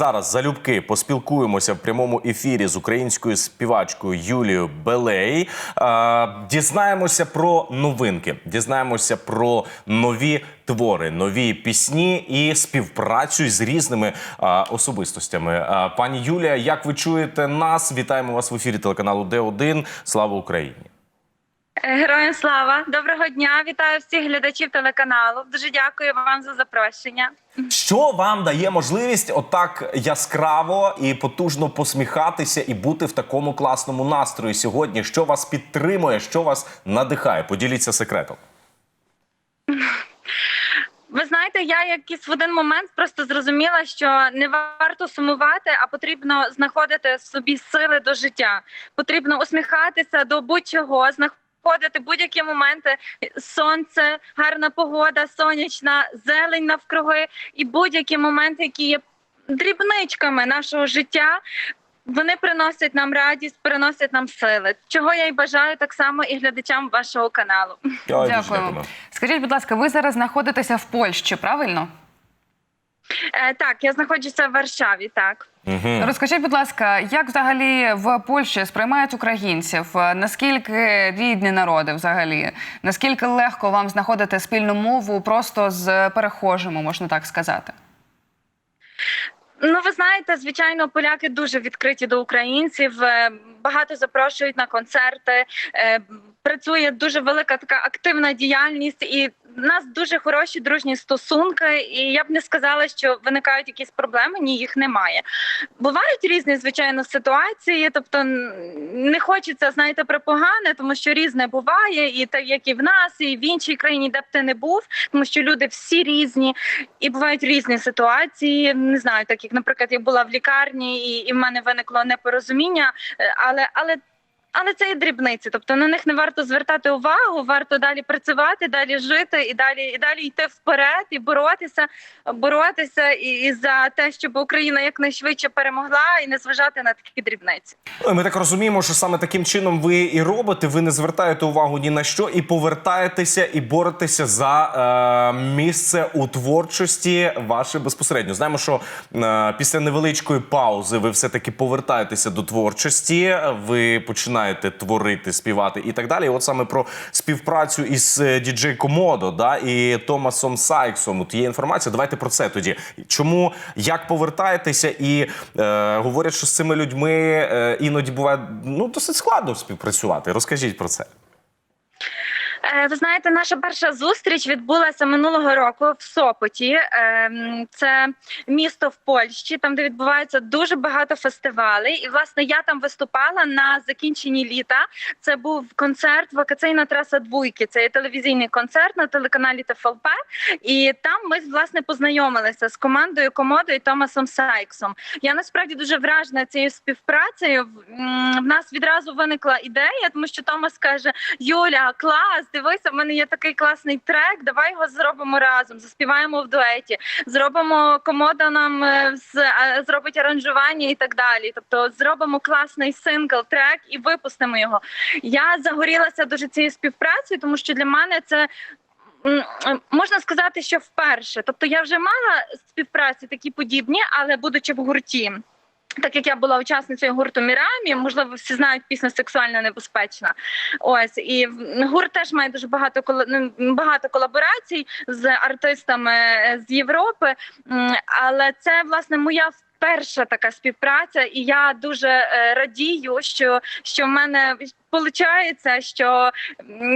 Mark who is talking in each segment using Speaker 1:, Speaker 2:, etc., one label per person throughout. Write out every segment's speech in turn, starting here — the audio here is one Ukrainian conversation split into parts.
Speaker 1: зараз залюбки поспілкуємося в прямому ефірі з українською співачкою Юлією Белей. Е, Дізнаємося про новинки, дізнаємося про нові твори, нові пісні і співпрацю з різними е, особистостями. Е, Пані Юлія, як ви чуєте нас? Вітаємо вас в ефірі телеканалу Д1. Слава Україні!
Speaker 2: Героям слава! Доброго дня! Вітаю всіх глядачів телеканалу. Дуже дякую вам за запрошення.
Speaker 1: Що вам дає можливість отак яскраво і потужно посміхатися і бути в такому класному настрої сьогодні? Що вас підтримує, що вас надихає? Поділіться секретом.
Speaker 2: Ви знаєте, я якийсь в один момент просто зрозуміла, що не варто сумувати, а потрібно знаходити в собі сили до життя. Потрібно усміхатися до будь-чого, знаходити будь-які моменти. Сонце, гарна погода, сонячна, зелень навкруги, і будь-які моменти, які є дрібничками нашого життя. Вони приносять нам радість, приносять нам сили. Чого я й бажаю так само і глядачам вашого каналу.
Speaker 3: Дякуємо.
Speaker 1: дякуємо.
Speaker 3: Скажіть, будь ласка, ви зараз знаходитеся в Польщі, правильно?
Speaker 2: Е, так, я знаходжуся в Варшаві. Так.
Speaker 1: Мгм.
Speaker 3: Розкажіть, будь ласка, як взагалі в Польщі сприймають українців? Е, Наскільки рідні народи взагалі? Наскільки легко вам знаходити спільну мову просто з перехожими, можна так сказати?
Speaker 2: Ну, ви знаєте, звичайно, поляки дуже відкриті до українців. е, Багато запрошують на концерти. Працює дуже велика така активна діяльність, і в нас дуже хороші дружні стосунки. І я б не сказала, що виникають якісь проблеми. Ні, їх немає. Бувають різні, звичайно, ситуації. Тобто не хочеться знаєте про погане, тому що різне буває, і так як і в нас, і в іншій країні, де б ти не був, тому що люди всі різні. І бувають різні ситуації. Не знаю, так як, наприклад, я була в лікарні, і, і в мене виникло непорозуміння, е, але але. Але це є дрібниці, тобто на них не варто звертати увагу, варто далі працювати, далі жити і далі і далі йти вперед і боротися, боротися і, і за те, щоб Україна якнайшвидше перемогла, і не зважати на такі дрібниці.
Speaker 1: Ми так розуміємо, що саме таким чином ви і робите. Ви не звертаєте увагу ні на що і повертаєтеся і боретеся за е, місце у творчості ваше безпосередньо. Знаємо, що е, після невеличкої паузи ви все таки повертаєтеся до творчості. Ви починаєте творити, співати і так далі. І от саме про співпрацю із е, діджей Комодо да, і Томасом Сайксом. От є інформація. Давайте про це тоді. Чому як повертаєтеся, і е, говорять, що з цими людьми е, іноді буває ну досить складно співпрацювати. Розкажіть про це.
Speaker 2: Е, Ви знаєте, наша перша зустріч відбулася минулого року в Сопоті. Ем, Це місто в Польщі, там де відбувається дуже багато фестивалей. І власне я там виступала на закінченні літа. Це був концерт Вакаційна траса двойки. Це є телевізійний концерт на телеканалі ТФЛП. І там ми власне познайомилися з командою Комодо і Томасом Сайксом. Я насправді дуже вражена цією співпрацею. В нас відразу виникла ідея, тому що Томас каже: Юля, клас, дивися, в мене є такий класний трек. Давай його зробимо разом. Заспіваємо в дуеті, зробимо комода нам е, з е, зробить аранжування і так далі. Тобто зробимо класний сингл, трек і випустимо його. Я загорілася дуже цією співпрацею, тому що для мене це. Можна сказати, що вперше. Тобто я вже мала співпраці такі подібні, але будучи в гурті. Так як я була учасницею гурту Мірамі, можливо, всі знають пісню сексуально небезпечна. Ось і гурт теж має дуже багато ну, багато колаборацій з артистами е, з Європи. Але це власне моя перша така співпраця, і я дуже е, радію, що, що в мене виходить, що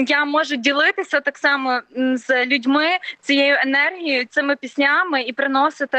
Speaker 2: я можу ділитися так само з людьми цією енергією, цими піснями і приносити,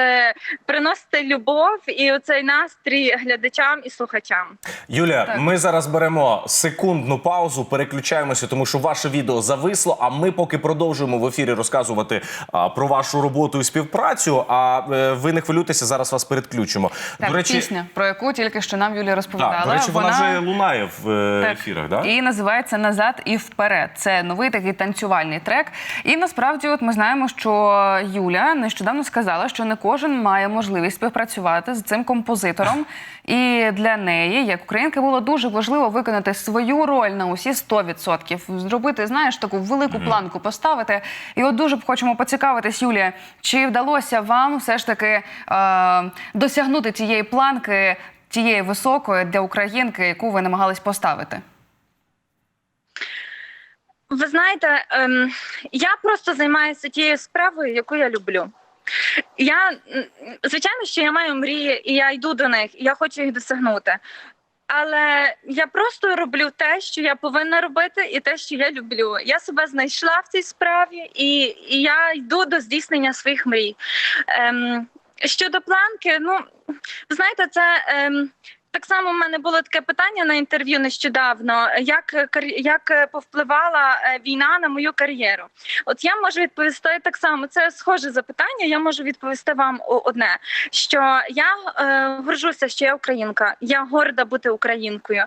Speaker 2: приносити любов і оцей настрій глядачам і слухачам.
Speaker 1: Юля,
Speaker 3: Так.
Speaker 1: ми зараз беремо секундну паузу, переключаємося, тому що ваше відео зависло. А ми поки продовжуємо в ефірі розказувати а, про вашу роботу і співпрацю. А е, ви не хвилюйтеся, зараз вас передключимо.
Speaker 3: Так, пісня, про яку тільки що нам Юлія розповідала.
Speaker 1: Так, до речі, вона, вже лунає в е, ефірах. Так, да?
Speaker 3: і називається Назад і вперед. Це новий такий танцювальний трек. І насправді, от ми знаємо, що Юля нещодавно сказала, що не кожен має можливість співпрацювати з цим композитором. І для неї, як українки, було дуже важливо виконати свою роль на усі 100%. Зробити, знаєш, таку велику планку поставити. І от дуже б хочемо поцікавитись, Юлія, чи вдалося вам все ж таки е, досягнути тієї планки, тієї високої для українки, яку ви намагались поставити?
Speaker 2: Ви знаєте, ем, я просто займаюся тією справою, яку я люблю. Я звичайно, що я маю мрії, і я йду до них, і я хочу їх досягнути. Але я просто роблю те, що я повинна робити, і те, що я люблю. Я себе знайшла в цій справі, і, і я йду до здійснення своїх мрій. Ем, щодо планки, ну знаєте, це. Ем, так само в мене було таке питання на інтерв'ю нещодавно: як як е, повпливала е, війна на мою кар'єру? От я можу відповісти так само. Це схоже запитання. Я можу відповісти вам одне: що я е, горжуся, що я українка. Я горда бути українкою.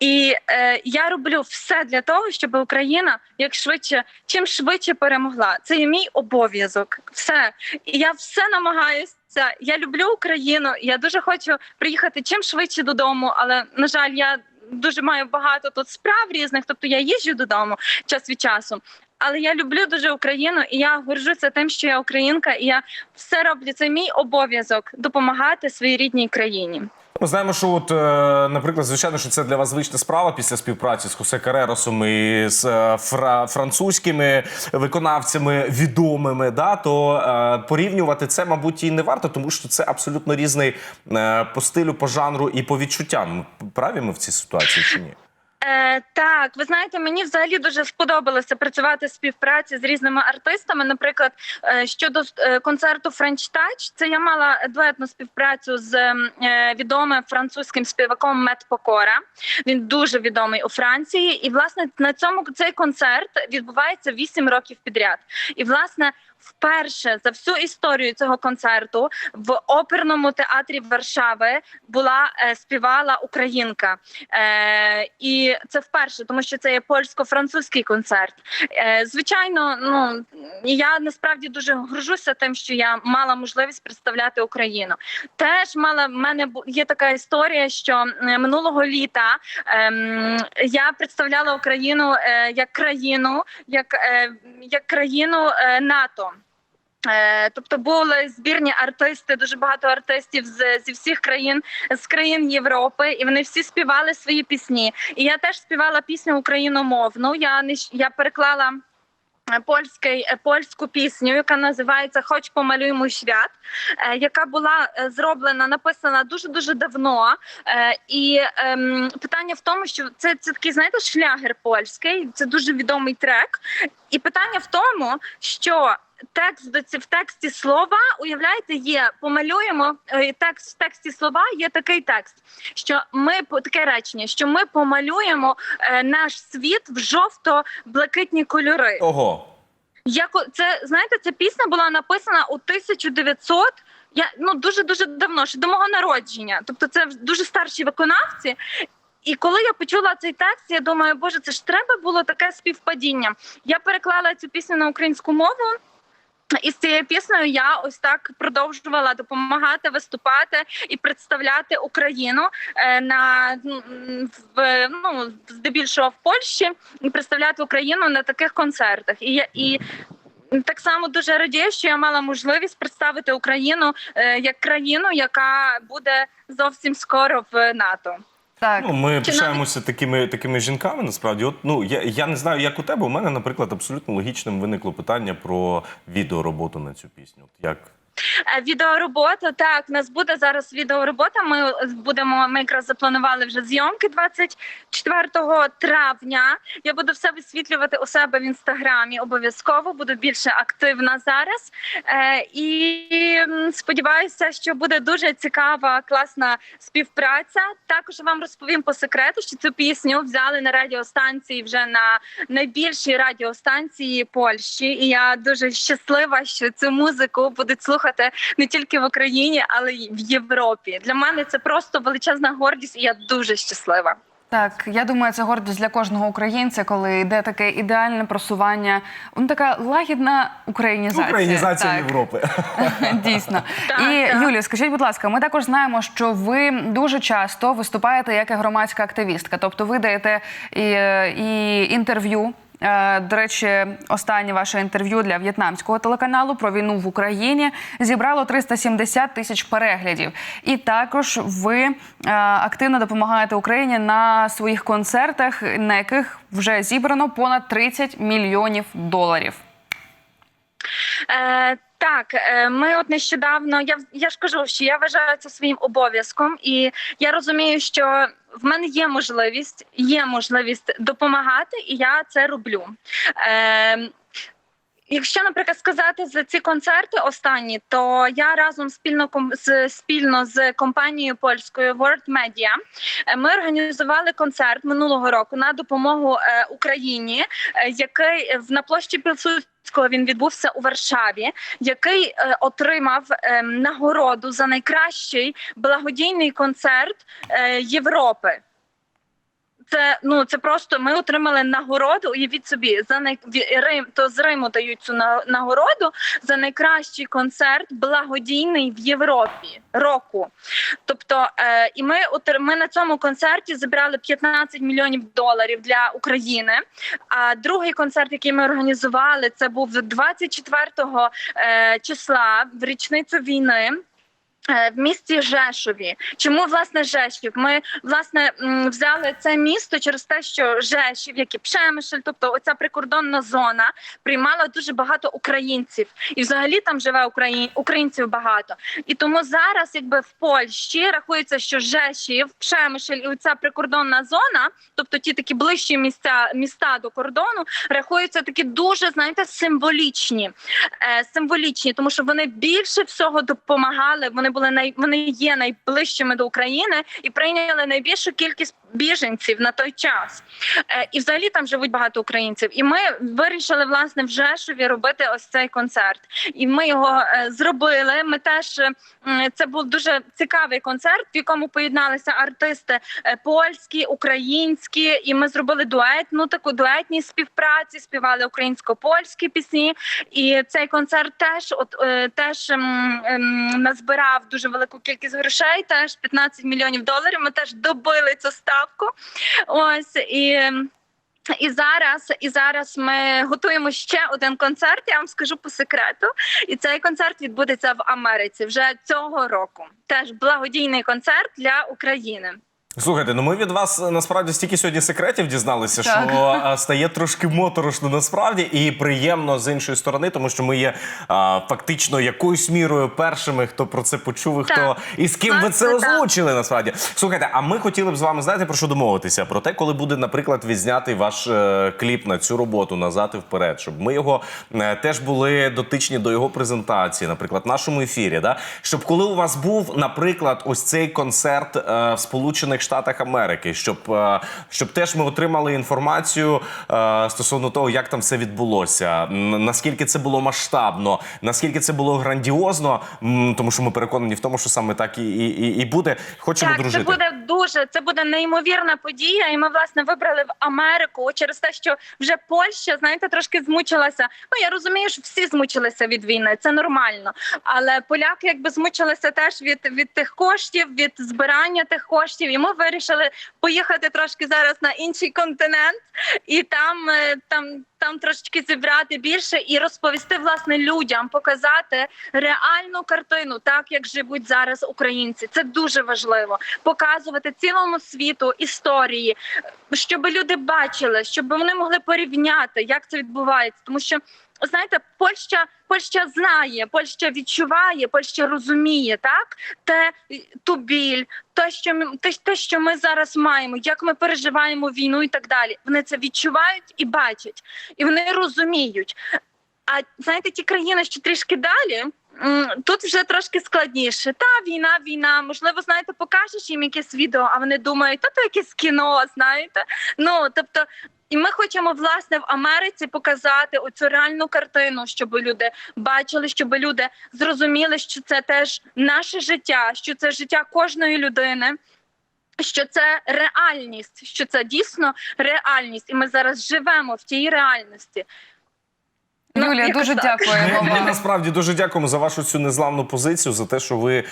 Speaker 2: І е, я роблю все для того, щоб Україна як швидше, чим швидше перемогла. Це є мій обов'язок. Все і я все намагаюся. Я люблю Україну. Я дуже хочу приїхати чим швидше додому, але на жаль, я дуже маю багато тут справ різних. Тобто я їжджу додому час від часу. Але я люблю дуже Україну, і я горжуся тим, що я українка, і я все роблю. Це мій обов'язок допомагати своїй рідній країні.
Speaker 1: Ми знаємо, що от, е, наприклад, звичайно, що це для вас звична справа після співпраці з Хосе Кареросом і з е, фра- французькими виконавцями відомими. Да, то е, порівнювати це, мабуть, і не варто, тому що це абсолютно різний по стилю, по жанру і по відчуттям. Праві ми в цій ситуації чи ні?
Speaker 2: Е, так, ви знаєте, мені взагалі дуже сподобалося працювати в співпраці з різними артистами. Наприклад, е, щодо е, концерту French Touch, це я мала дуетну співпрацю з е, відомим французьким співаком Мет Покора. Він дуже відомий у Франції. І власне на цьому цей концерт відбувається 8 років підряд. І власне. Вперше за всю історію цього концерту в оперному театрі Варшави була е, співала українка, е, і це вперше, тому що це є польсько-французький концерт. Е, звичайно, ну я насправді дуже горжуся тим, що я мала можливість представляти Україну. Теж мала в мене є така історія, що минулого літа ем, я представляла Україну як країну, як, як країну НАТО. Е, Тобто були збірні артисти, дуже багато артистів з, зі всіх країн з країн Європи, і вони всі співали свої пісні. І я теж співала пісню україномовну. Я не я переклала. е, Польський е, польську пісню, яка називається Хоч помалюємо свят, яка була зроблена, написана дуже дуже давно. І ем, питання в тому, що це, це такий, знаєте, шлягер польський, це дуже відомий трек. І питання в тому, що текст до в тексті слова, уявляєте, є помалюємо е, текст в тексті слова. Є такий текст, що ми таке речення, що ми помалюємо е, наш світ в жовто-блакитні кольори.
Speaker 1: Ого.
Speaker 2: Як це знаєте, ця пісня була написана у 1900 я ну дуже дуже давно, ще до мого народження. Тобто, це дуже старші виконавці. І коли я почула цей текст, я думаю, боже, це ж треба було таке співпадіння. Я переклала цю пісню на українську мову. І з цією піснею я ось так продовжувала допомагати виступати і представляти Україну е, на м, в ну здебільшого в Польщі і представляти Україну на таких концертах. І я і так само дуже радію, що я мала можливість представити Україну е, як країну, яка буде зовсім скоро в НАТО.
Speaker 3: Так.
Speaker 1: Ну, ми
Speaker 2: Чи
Speaker 1: пишаємося такими, такими жінками. Насправді, от ну я, я не знаю, як у тебе. У мене, наприклад, абсолютно логічним виникло питання про відеороботу на цю пісню. От як
Speaker 2: Відеоробота так, у нас буде зараз відеоробота. Ми будемо. Ми якраз запланували вже зйомки 24 травня. Я буду все висвітлювати у себе в інстаграмі. Обов'язково буду більше активна зараз. Е, і сподіваюся, що буде дуже цікава, класна співпраця. Також вам розповім по секрету, що цю пісню взяли на радіостанції вже на найбільшій радіостанції Польщі. І я дуже щаслива, що цю музику будуть слухати не тільки в Україні, але й в Європі. Для мене це просто величезна гордість, і я дуже щаслива.
Speaker 3: Так, я думаю, це гордість для кожного українця, коли йде таке ідеальне просування. Ну, така лагідна українізація.
Speaker 1: Українізація
Speaker 3: Так.
Speaker 1: Європи.
Speaker 3: Дійсно.
Speaker 2: Так,
Speaker 3: і
Speaker 2: так.
Speaker 3: Юлія, скажіть, будь ласка, ми також знаємо, що ви дуже часто виступаєте як і громадська активістка, тобто ви даєте і, і інтерв'ю. Е, До речі, останнє ваше інтерв'ю для в'єтнамського телеканалу про війну в Україні зібрало 370 тисяч переглядів. І також ви е, активно допомагаєте Україні на своїх концертах, на яких вже зібрано понад 30 мільйонів доларів.
Speaker 2: Е, так, е, ми от нещодавно. Я я ж кажу, що я вважаю це своїм обов'язком, і я розумію, що в мене є можливість, є можливість допомагати, і я це роблю. Е, Якщо, наприклад, сказати за ці концерти останні, то я разом спільно з спільно з компанією польською World Media е, ми організували концерт минулого року на допомогу е, Україні, е, який на площі Пілсудського він відбувся у Варшаві, який е, отримав е, нагороду за найкращий благодійний концерт е, Європи. Це ну це просто ми отримали нагороду. Уявіть собі за най... Рим, то з Риму дають цю нагороду за найкращий концерт благодійний в Європі року. Тобто, е, і ми ми на цьому концерті зібрали 15 мільйонів доларів для України. А другий концерт, який ми організували, це був 24 е, числа в річницю війни. Е, В місті Жешові, чому власне Жешів? Ми власне взяли це місто через те, що Жешів, як і Пшемишель, тобто оця прикордонна зона, приймала дуже багато українців, і взагалі там живе Україн... українців багато. І тому зараз, якби в Польщі рахується, що Жешів, Пшемишель і оця прикордонна зона, тобто ті такі ближчі місця міста до кордону, рахуються такі дуже знаєте символічні, е, символічні, тому що вони більше всього допомагали. Вони були най... вони є найближчими до України і прийняли найбільшу кількість біженців на той час. Е, і взагалі там живуть багато українців. І ми вирішили власне в Жешові робити ось цей концерт. І ми його е, зробили. Ми теж це був дуже цікавий концерт, в якому поєдналися артисти е, польські, українські, і ми зробили дуетну таку дуетні співпраці, співали українсько-польські пісні. І цей концерт теж от теж ем, ем, назбирав дуже велику кількість грошей. Теж 15 мільйонів доларів. Ми теж добили цю ставку. Ось і. і зараз, і зараз ми готуємо ще один концерт. Я вам скажу по секрету. І цей концерт відбудеться в Америці вже цього року. Теж благодійний концерт для України.
Speaker 1: Слухайте, ну ми від вас е, насправді стільки сьогодні секретів дізналися,
Speaker 3: Так.
Speaker 1: що е, стає трошки моторошно насправді і приємно з іншої сторони, тому що ми є е, фактично якоюсь мірою першими, хто про це почув, і хто і з ким ви це
Speaker 2: так.
Speaker 1: озвучили. Насправді слухайте, а ми хотіли б з вами знаєте про що домовитися? Про те, коли буде, наприклад, відзнятий ваш е, кліп на цю роботу назад і вперед, щоб ми його теж були дотичні до його презентації, наприклад, в нашому ефірі. Да? Щоб коли у вас був, наприклад, ось цей концерт в Сполучених Штатах Америки, щоб, е, щоб теж ми отримали інформацію е, стосовно того, як там все відбулося, наскільки це було масштабно, наскільки це було грандіозно, тому що ми переконані в тому, що саме так і, і, і- і буде. Хочемо
Speaker 2: Так,
Speaker 1: дружити.
Speaker 2: це буде дуже це буде неймовірна подія. І ми власне вибрали в Америку через те, що вже Польща, знаєте, трошки змучилася. Ну я розумію, що всі змучилися від війни, це нормально. Але поляки якби змучилися теж від, від тих коштів, від збирання тих коштів. І ми вирішили поїхати трошки зараз на інший континент і там, е, там. Там трошечки зібрати більше і розповісти власне людям, показати реальну картину, так як живуть зараз українці. Це дуже важливо. Показувати цілому світу історії, щоб люди бачили, щоб вони могли порівняти, як це відбувається, тому що. Знаєте, Польща, Польща знає, Польща відчуває, Польща розуміє так те ту біль, те, що ми те, те, що ми зараз маємо, як ми переживаємо війну і так далі. Вони це відчувають і бачать, і вони розуміють. А знаєте, ті країни, що трішки далі. Тут вже трошки складніше. Та війна, війна. Можливо, знаєте, покажеш їм якесь відео, а вони думають, та то якесь кіно, знаєте. Ну тобто, і ми хочемо власне в Америці показати оцю реальну картину, щоб люди бачили, щоб люди зрозуміли, що це теж наше життя, що це життя кожної людини. що це реальність, що це дійсно реальність, і ми зараз живемо в тій реальності. Ну,
Speaker 3: Юлія,
Speaker 2: якось
Speaker 3: дуже дякуємо
Speaker 1: Ми
Speaker 3: вам.
Speaker 1: насправді дуже дякуємо за вашу цю незламну позицію, за те, що ви е,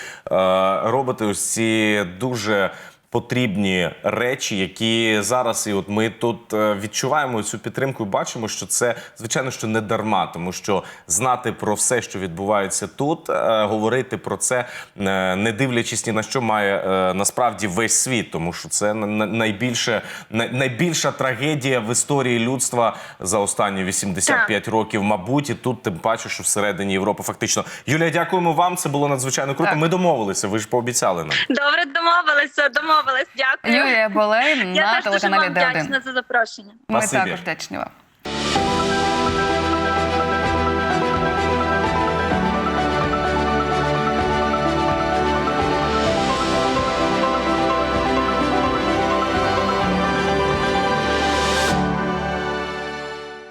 Speaker 1: робите ось ці дуже потрібні речі, які зараз, і от ми тут е, відчуваємо цю підтримку і бачимо, що це звичайно що не дарма, тому що знати про все, що відбувається тут, е, говорити про це, е, не дивлячись ні на що, має насправді весь світ, тому що це на- на- найбільше найбільша трагедія в історії людства за останні 85 5 років, мабуть, і тут тим паче, що всередині Європи фактично. Юлія, дякуємо вам. Це було надзвичайно круто.
Speaker 3: Так.
Speaker 1: Ми домовилися. Ви ж пообіцяли нам.
Speaker 2: Добре, домовилися, домовились. Дякую.
Speaker 3: Юлія Болей
Speaker 2: Я
Speaker 3: на
Speaker 2: теж дуже
Speaker 3: телеканалі
Speaker 2: вам
Speaker 3: Д1.
Speaker 2: вдячна за запрошення.
Speaker 3: Ми
Speaker 1: Спасибі.
Speaker 3: також вдячні вам.